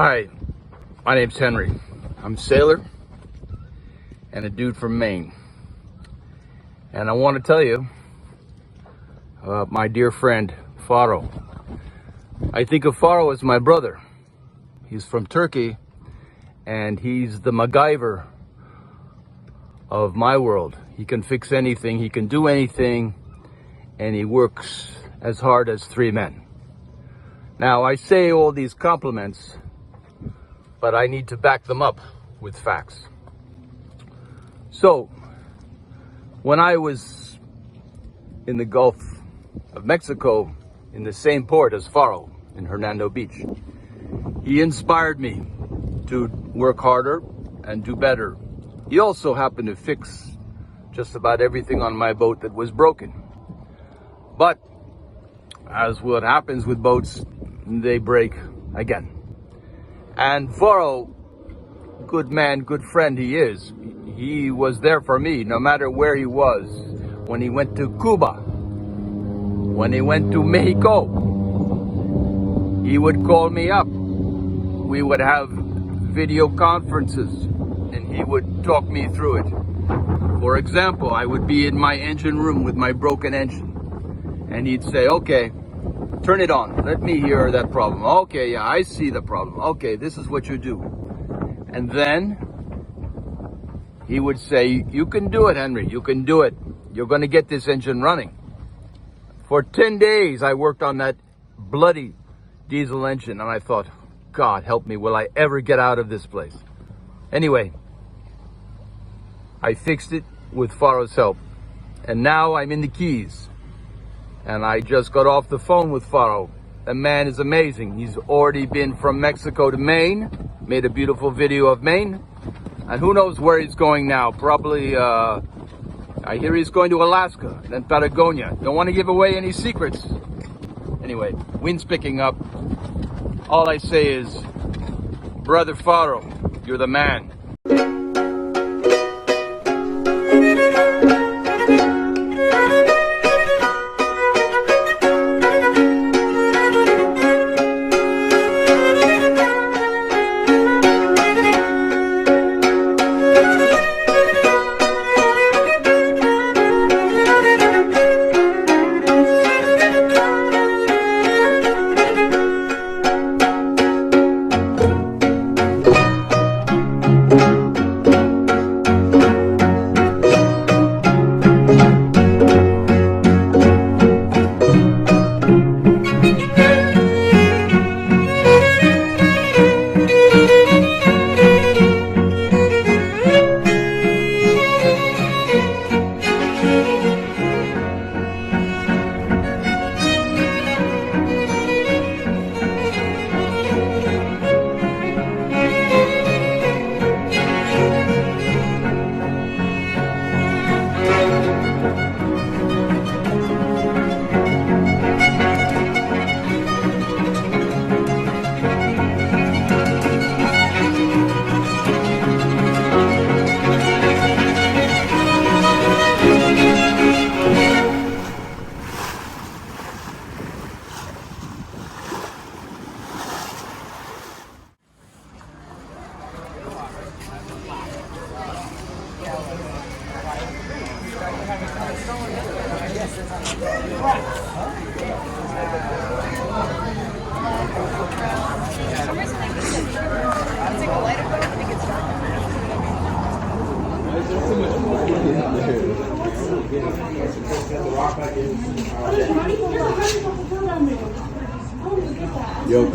Hi, my name's Henry. I'm a sailor and a dude from Maine. And I want to tell you my dear friend, Faro. I think of Faro as my brother. He's from Turkey and he's the MacGyver of my world. He can fix anything, he can do anything, and he works as hard as three men. Now, I say all these compliments, but I need to back them up with facts. So, when I was in the Gulf of Mexico, in the same port as Faro, in Hernando Beach, he inspired me to work harder and do better. He also happened to fix just about everything on my boat that was broken. But, as what happens with boats, they break again. And Faro, good man, good friend he is, he was there for me no matter where he was. When he went to Cuba, when he went to Mexico, he would call me up. We would have video conferences and he would talk me through it. For example, I would be in my engine room with my broken engine and he'd say, okay, turn it on. Let me hear that problem. Okay, yeah, I see the problem. Okay, this is what you do. And then he would say, You can do it, Henry. You can do it. You're going to get this engine running. For 10 days, I worked on that bloody diesel engine, and I thought, God help me, will I ever get out of this place? Anyway, I fixed it with Faro's help. And now I'm in the Keys. And I just got off the phone with Faro. The man is amazing. He's already been from Mexico to Maine, made a beautiful video of Maine. And who knows where he's going now? Probably, uh, I hear he's going to Alaska, then Patagonia. Don't want to give away any secrets. Anyway, wind's picking up. All I say is, Brother Faro, you're the man.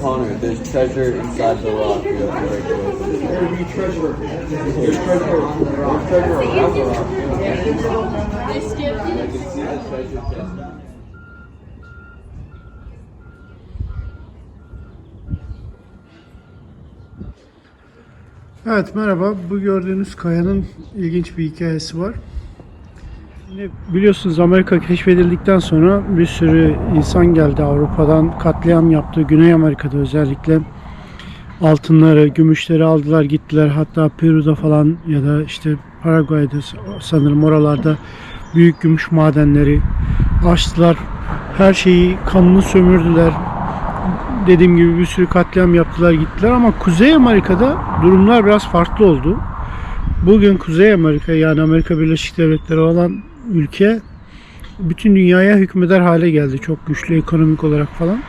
Connor, there's treasure inside the rock. You have to break it open. There be treasure. There's treasure. There's treasure around the rock. I can see the treasure chest. Evet merhaba. Bu gördüğünüz kayanın ilginç bir hikayesi var. Şimdi biliyorsunuz Amerika keşfedildikten sonra bir sürü insan geldi Avrupa'dan katliam yaptı. Güney Amerika'da özellikle altınları, gümüşleri aldılar gittiler. Hatta Peru'da falan ya da işte Paraguay'da sanırım oralarda büyük gümüş madenleri açtılar. Her şeyi kanını sömürdüler. dediğim gibi bir sürü katliam yaptılar gittiler ama Kuzey Amerika'da durumlar biraz farklı oldu. Bugün Kuzey Amerika yani Amerika Birleşik Devletleri olan ülke bütün dünyaya hükmeder hale geldi. Çok güçlü ekonomik olarak falan.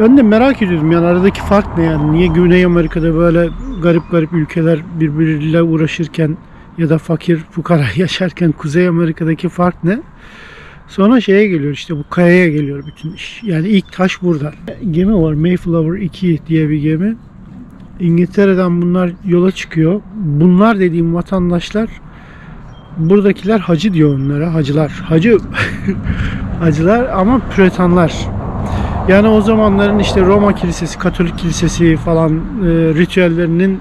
Ben de merak ediyordum yani aradaki fark ne yani? Niye Güney Amerika'da böyle garip garip ülkeler birbiriyle uğraşırken ya da fakir fukara yaşarken Kuzey Amerika'daki fark ne? Sonra şeye geliyor işte bu kayaya geliyor bütün iş. Yani ilk taş burada. Gemi var Mayflower 2 diye bir gemi. İngiltere'den bunlar yola çıkıyor. Bunlar dediğim vatandaşlar buradakiler hacı diyor onlara. Hacılar. Hacı hacılar ama püretanlar. Yani o zamanların işte Roma Kilisesi, Katolik Kilisesi falan e, ritüellerinin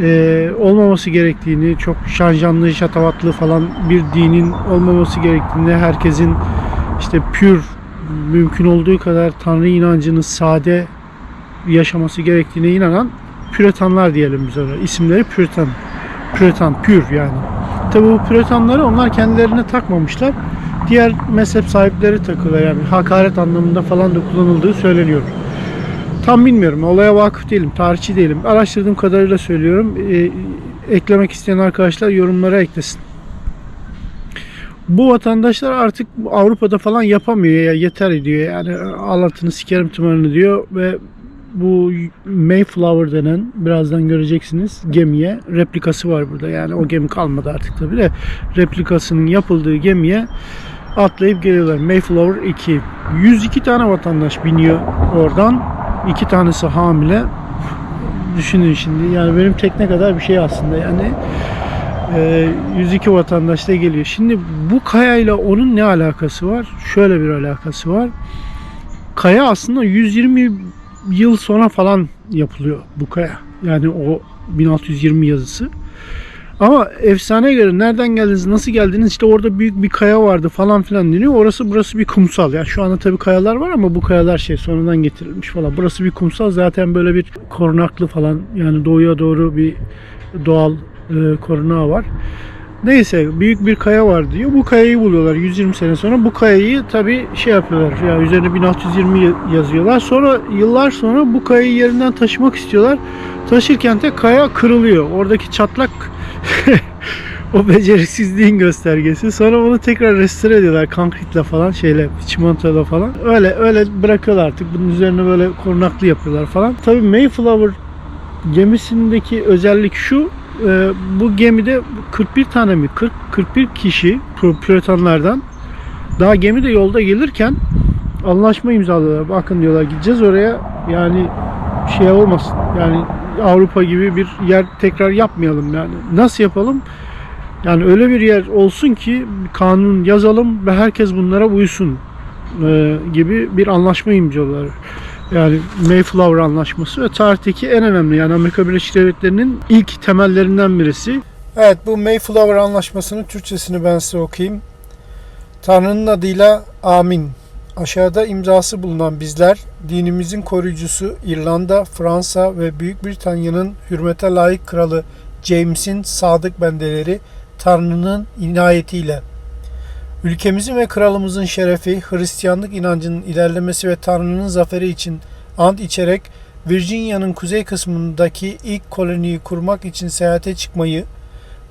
e, olmaması gerektiğini, çok şanjanlı, şatavatlı falan bir dinin olmaması gerektiğini, herkesin işte pür, mümkün olduğu kadar Tanrı inancını sade yaşaması gerektiğine inanan Püritanlar diyelim biz ona. İsimleri Püritan. Püritan, pür yani. Tabi bu Püritanları onlar kendilerine takmamışlar. Diğer mezhep sahipleri takılıyor yani hakaret anlamında falan da kullanıldığı söyleniyor. Tam bilmiyorum. Olaya vakıf değilim. Tarihçi değilim. Araştırdığım kadarıyla söylüyorum. Ee, eklemek isteyen arkadaşlar yorumlara eklesin. Bu vatandaşlar artık Avrupa'da falan yapamıyor ya yeter diyor. Yani Allah'ını sikerim tımarını diyor ve bu Mayflower denen birazdan göreceksiniz gemiye replikası var burada. Yani o gemi kalmadı artık tabii de replikasının yapıldığı gemiye atlayıp geliyorlar. Mayflower 2. 102 tane vatandaş biniyor oradan. iki tanesi hamile. Düşünün şimdi yani benim tekne kadar bir şey aslında yani. Ee, 102 vatandaş da geliyor. Şimdi bu kayayla onun ne alakası var? Şöyle bir alakası var. Kaya aslında 120 yıl sonra falan yapılıyor bu kaya. Yani o 1620 yazısı. Ama efsaneye göre nereden geldiniz, nasıl geldiniz işte orada büyük bir kaya vardı falan filan deniyor. Orası burası bir kumsal. Yani şu anda tabii kayalar var ama bu kayalar şey sonradan getirilmiş falan. Burası bir kumsal zaten böyle bir korunaklı falan yani doğuya doğru bir doğal e, korunağı var. Neyse büyük bir kaya var diyor. Bu kayayı buluyorlar 120 sene sonra. Bu kayayı tabi şey yapıyorlar. Yani üzerine 1620 yazıyorlar. Sonra yıllar sonra bu kayayı yerinden taşımak istiyorlar. Taşırken de kaya kırılıyor. Oradaki çatlak o beceriksizliğin göstergesi. Sonra onu tekrar restore ediyorlar konkritle falan şeyle çimentoyla falan. Öyle öyle bırakıyorlar artık. Bunun üzerine böyle korunaklı yapıyorlar falan. Tabi Mayflower gemisindeki özellik şu e, bu gemide 41 tane mi 40 41 kişi Püritanlardan daha gemi de yolda gelirken anlaşma imzalıyorlar. Bakın diyorlar gideceğiz oraya yani şey olmasın. Yani Avrupa gibi bir yer tekrar yapmayalım yani. Nasıl yapalım? Yani öyle bir yer olsun ki kanun yazalım ve herkes bunlara uysun e, gibi bir anlaşma imzalıyorlar. Yani Mayflower Anlaşması ve tarihteki en önemli yani Amerika Birleşik Devletleri'nin ilk temellerinden birisi. Evet bu Mayflower Anlaşması'nın Türkçesini ben size okuyayım. Tanrı'nın adıyla amin. Aşağıda imzası bulunan bizler dinimizin koruyucusu İrlanda, Fransa ve Büyük Britanya'nın hürmete layık kralı James'in sadık bendeleri Tanrı'nın inayetiyle Ülkemizin ve kralımızın şerefi, Hristiyanlık inancının ilerlemesi ve Tanrı'nın zaferi için ant içerek Virginia'nın kuzey kısmındaki ilk koloniyi kurmak için seyahate çıkmayı,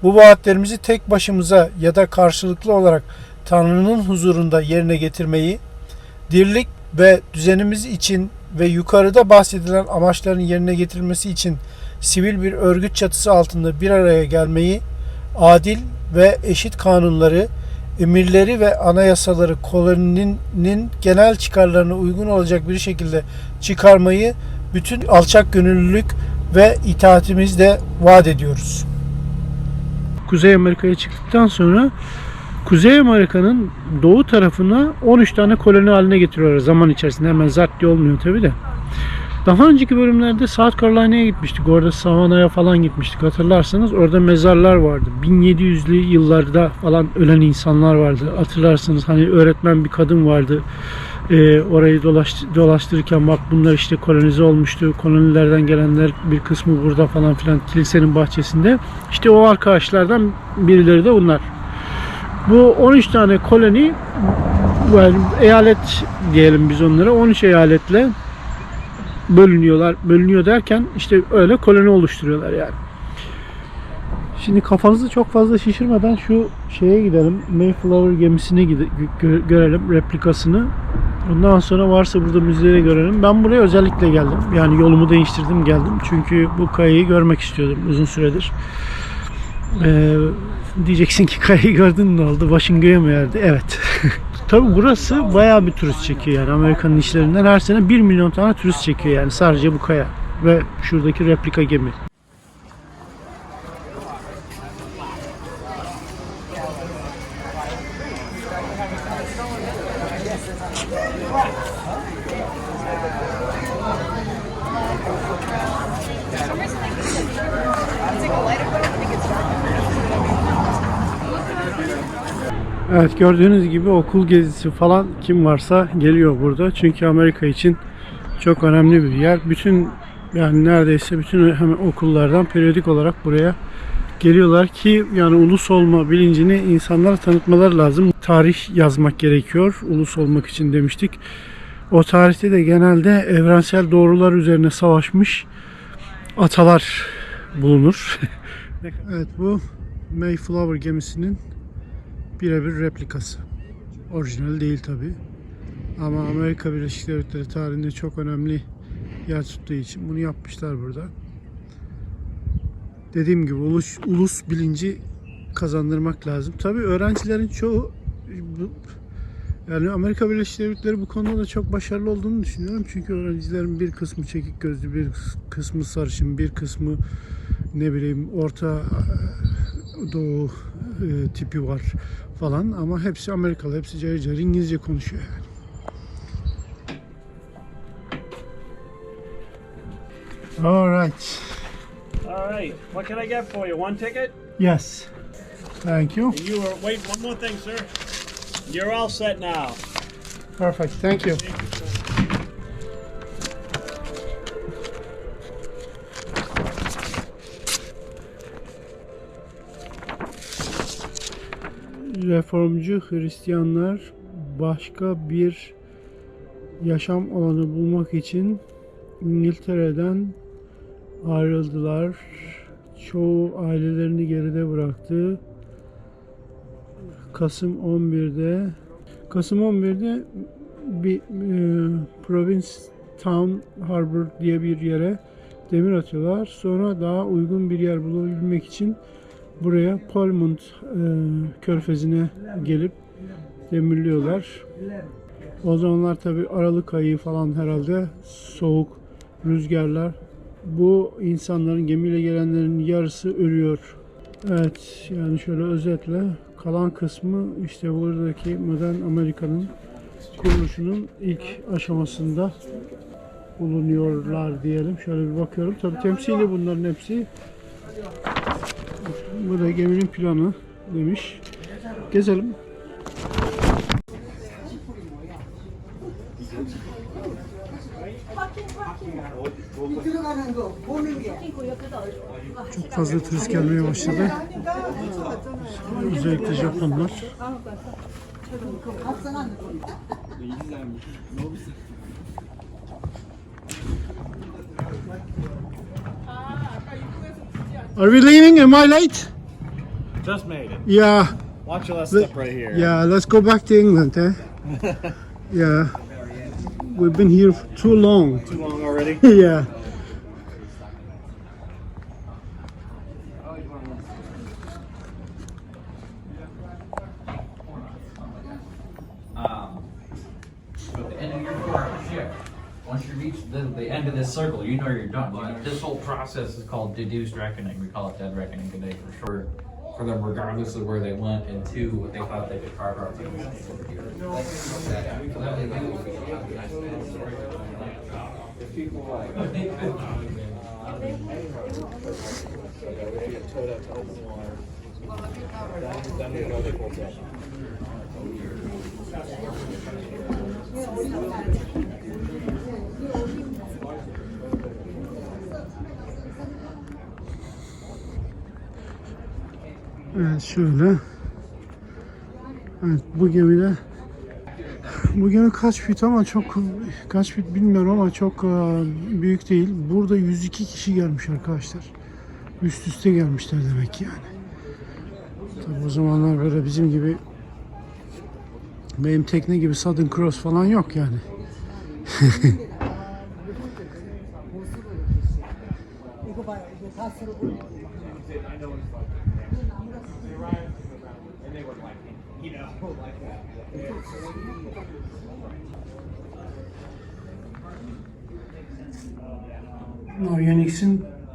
bu vaatlerimizi tek başımıza ya da karşılıklı olarak Tanrı'nın huzurunda yerine getirmeyi, dirlik ve düzenimiz için ve yukarıda bahsedilen amaçların yerine getirilmesi için sivil bir örgüt çatısı altında bir araya gelmeyi, adil ve eşit kanunları, emirleri ve anayasaları koloninin genel çıkarlarına uygun olacak bir şekilde çıkarmayı bütün alçak gönüllülük ve itaatimizle vaat ediyoruz. Kuzey Amerika'ya çıktıktan sonra Kuzey Amerika'nın doğu tarafına 13 tane koloni haline getiriyorlar zaman içerisinde. Hemen zart diye olmuyor tabi de. Daha önceki bölümlerde South Carolina'ya gitmiştik. Orada Savannah'ya falan gitmiştik. Hatırlarsanız orada mezarlar vardı. 1700'lü yıllarda falan ölen insanlar vardı. Hatırlarsınız hani öğretmen bir kadın vardı. Ee, orayı dolaş, dolaştırırken bak bunlar işte kolonize olmuştu. Kolonilerden gelenler bir kısmı burada falan filan kilisenin bahçesinde. İşte o arkadaşlardan birileri de bunlar. Bu 13 tane koloni yani eyalet diyelim biz onlara 13 eyaletle bölünüyorlar. Bölünüyor derken işte öyle koloni oluşturuyorlar yani. Şimdi kafanızı çok fazla şişirmeden şu şeye gidelim. Mayflower gemisini gide- gö- görelim replikasını. Ondan sonra varsa burada müzeleri görelim. Ben buraya özellikle geldim. Yani yolumu değiştirdim geldim. Çünkü bu kayayı görmek istiyordum uzun süredir. Ee, diyeceksin ki kayayı gördün ne oldu? Başın göğe mi? Evet. Tabi burası bayağı bir turist çekiyor yani Amerika'nın işlerinden her sene 1 milyon tane turist çekiyor yani sadece bu kaya ve şuradaki replika gemi. Evet gördüğünüz gibi okul gezisi falan kim varsa geliyor burada. Çünkü Amerika için çok önemli bir yer. Bütün yani neredeyse bütün hemen okullardan periyodik olarak buraya geliyorlar ki yani ulus olma bilincini insanlara tanıtmaları lazım. Tarih yazmak gerekiyor ulus olmak için demiştik. O tarihte de genelde evrensel doğrular üzerine savaşmış atalar bulunur. evet bu Mayflower gemisinin birebir replikası. Orijinal değil tabi. Ama Amerika Birleşik Devletleri tarihinde çok önemli yer tuttuğu için bunu yapmışlar burada. Dediğim gibi ulus, ulus bilinci kazandırmak lazım. Tabi öğrencilerin çoğu yani Amerika Birleşik Devletleri bu konuda da çok başarılı olduğunu düşünüyorum. Çünkü öğrencilerin bir kısmı çekik gözlü, bir kısmı sarışın, bir kısmı ne bileyim orta doğu e, tipi var falan ama hepsi Amerikalı, hepsi cayır cayır İngilizce konuşuyor yani. Alright. All right. What can I get for you? One ticket? Yes. Thank you. And you are. Wait, one more thing, sir. You're all set now. Perfect. Thank you. Reformcu Hristiyanlar başka bir yaşam alanı bulmak için İngiltere'den ayrıldılar. Çoğu ailelerini geride bıraktı. Kasım 11'de Kasım 11'de bir e, Province Town Harbor diye bir yere demir atıyorlar. Sonra daha uygun bir yer bulabilmek için buraya Palmont e, körfezine gelip demirliyorlar. O zamanlar tabi Aralık ayı falan herhalde soğuk rüzgarlar. Bu insanların gemiyle gelenlerin yarısı ölüyor. Evet yani şöyle özetle kalan kısmı işte buradaki modern Amerika'nın kuruluşunun ilk aşamasında bulunuyorlar diyelim. Şöyle bir bakıyorum. Tabi temsili bunların hepsi. Bu da geminin planı demiş. Gezelim. Çok fazla turist gelmeye başladı. Özellikle Japonlar. Are we leaving? Am I late? Just made it. Yeah. Watch your last The- step right here. Yeah, let's go back to England, eh? yeah. We've been here for too long. Too long already. yeah. um, at the end of your four-hour shift, once you reach the, the end of this circle, you know you're done. You this whole process is called deduced reckoning. We call it dead reckoning today for short. For them, regardless of where they went, and two, what they thought they could carve out. Evet şöyle. Evet bu gemide Bu gene kaç fit ama çok kaç fit bilmiyorum ama çok e, büyük değil. Burada 102 kişi gelmiş arkadaşlar. Üst üste gelmişler demek yani. Tabii o zamanlar böyle bizim gibi benim tekne gibi Southern Cross falan yok yani.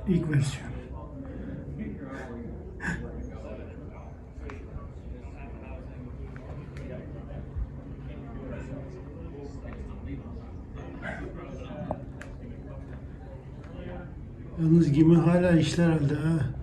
ilk versiyonu. Yalnız gemi hala işler halde ha.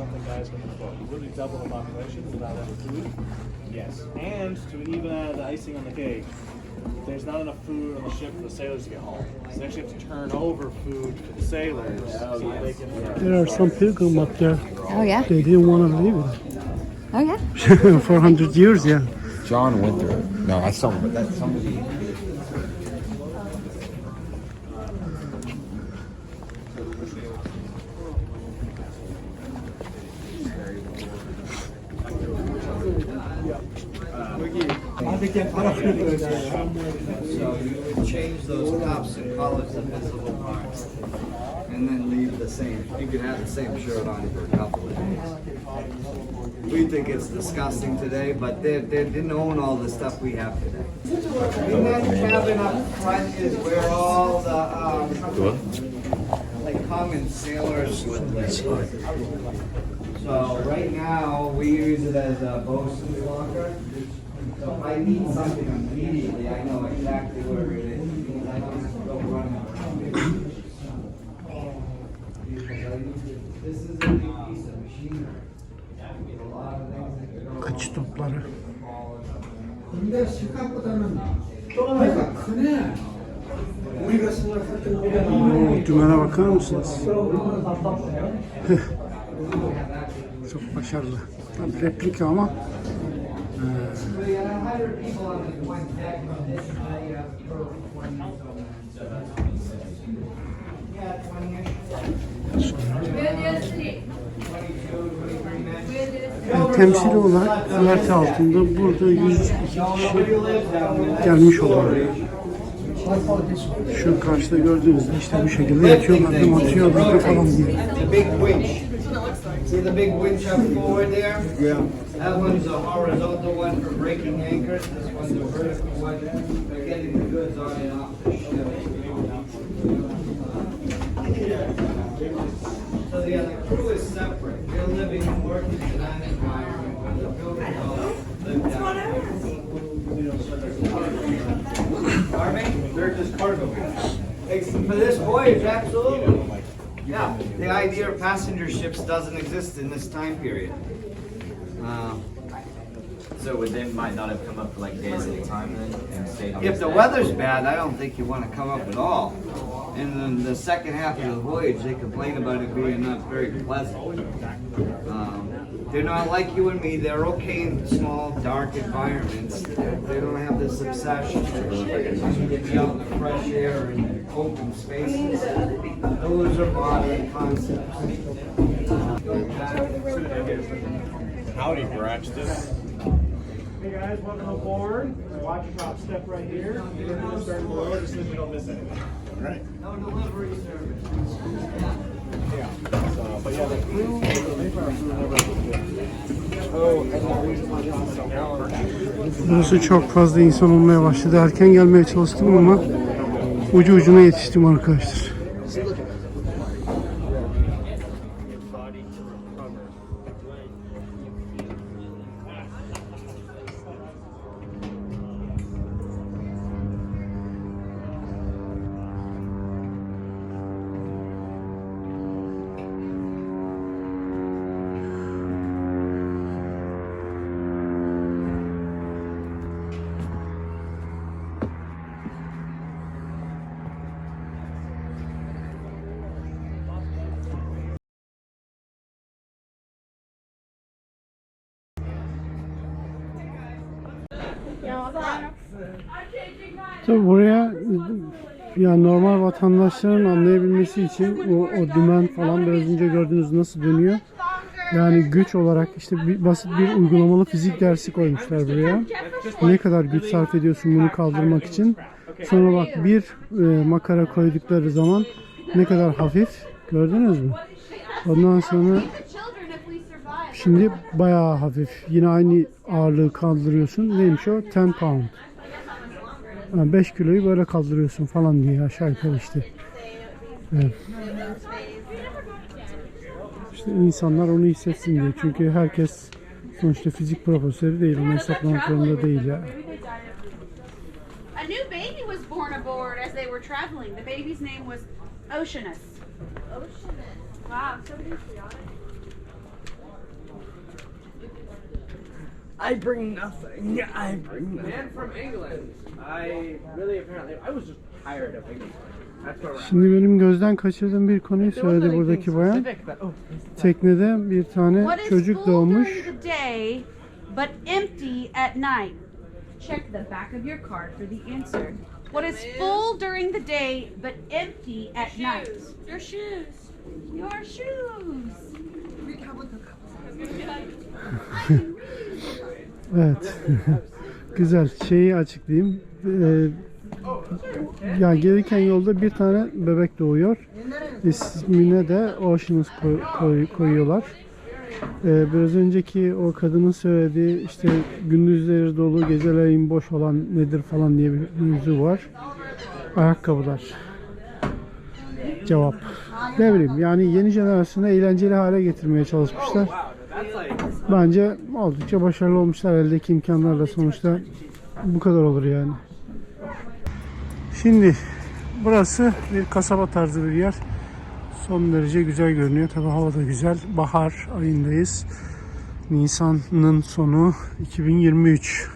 Something guys go to the boat. You literally double the population without enough food. Yes. And to even add the icing on the cake, there's not enough food on the ship for the sailors to get home. So they actually have to turn over food for the sailors so that they can. There are some pilgrim up there. Oh yeah. They didn't want to leave Oh yeah. it for 100 years, yeah. John went through. No, I saw him, but that's somebody. So you would change those cups and it the visible parts. And then leave the same, you could have the same shirt on for a couple of days. We think it's disgusting today, but they, they didn't own all the stuff we have today. In that cabin up front is where all the, um, like common sailors would live. So right now, we use it as a bosun's locker. So if I need something immediately, I know exactly where it is, because I don't have to go running around. Because I need to- This is a big piece of machinery. There's a lot of things that could go Kaç topları. 근데 생각보다는 조그마니까 크네. 우리가 생각했던 것보다 Oo, dümene bakar mısınız? Çok başarılı. Tabii replika ama men. yani temsili olarak güverte altında burada 102 kişi gelmiş oluyor. Şu karşıda gördüğünüzde işte bu şekilde yatıyorlar, adım atıyorlar falan diye. The. See the big winch up forward there? Yeah. That one's a horizontal one for breaking anchors, this one's a vertical one. They're getting the goods on and off the ship. So the other crew is separate, they're living and working in that environment, the building For this voyage, absolutely. Yeah, the idea of passenger ships doesn't exist in this time period. Uh, So would they might not have come up for like days at a time then and stayed on If the weather's bad, I don't think you wanna come up at all. And then the second half of the voyage, they complain about it being not very pleasant. They're not like you and me, they're okay in small, dark environments. They don't have this obsession. to Get out in the fresh air and open spaces. Those are modern concepts. Howdy, Braxton. Hey guys, welcome aboard. Watch your top step right here. Get into the stern below, just so we don't miss anything. All right. No delivery service. Burası çok fazla insan olmaya başladı. Erken gelmeye çalıştım ama ucu ucuna yetiştim arkadaşlar. Tabi buraya yani normal vatandaşların anlayabilmesi için o, o dümen falan biraz önce gördüğünüz nasıl dönüyor. Yani güç olarak işte bir, basit bir uygulamalı fizik dersi koymuşlar buraya. Ne kadar güç sarf ediyorsun bunu kaldırmak için. Sonra bak bir e, makara koydukları zaman ne kadar hafif gördünüz mü? Ondan sonra şimdi bayağı hafif. Yine aynı ağırlığı kaldırıyorsun. Neymiş o? 10 pound. 5 kiloyu böyle kaldırıyorsun falan diye aşağı yukarı işte. Evet. İşte insanlar onu hissetsin diye. Çünkü herkes sonuçta fizik profesörü değil. Onu hesaplamak zorunda değil ya. A new baby was born aboard as they were traveling. The baby's name was Oceanus. Oceanus. Wow, so patriotic. I bring nothing. I bring nothing. Man from England. I really apparently I was just tired of England. Şimdi benim gözden kaçırdığım bir konuyu söyledi buradaki bayan. Teknede bir tane What is çocuk full doğmuş. during the day but empty at night? Check the back of your card for the answer. What is full during the day but empty at night? Your shoes. Your shoes. Evet. Güzel. Şeyi açıklayayım. Ee, ya gelirken yolda bir tane bebek doğuyor. İsmine de Oceanus koy- koy- koyuyorlar. Ee, biraz önceki o kadının söylediği işte gündüzleri dolu geceleyin boş olan nedir falan diye bir mevzu var. Ayakkabılar. Cevap. Ne bileyim yani yeni jenerasyonu eğlenceli hale getirmeye çalışmışlar. Bence oldukça başarılı olmuşlar eldeki imkanlarla sonuçta bu kadar olur yani. Şimdi burası bir kasaba tarzı bir yer. Son derece güzel görünüyor. Tabi hava da güzel. Bahar ayındayız. Nisan'ın sonu 2023.